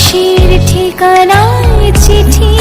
খুশির ঠিকানায় চিঠি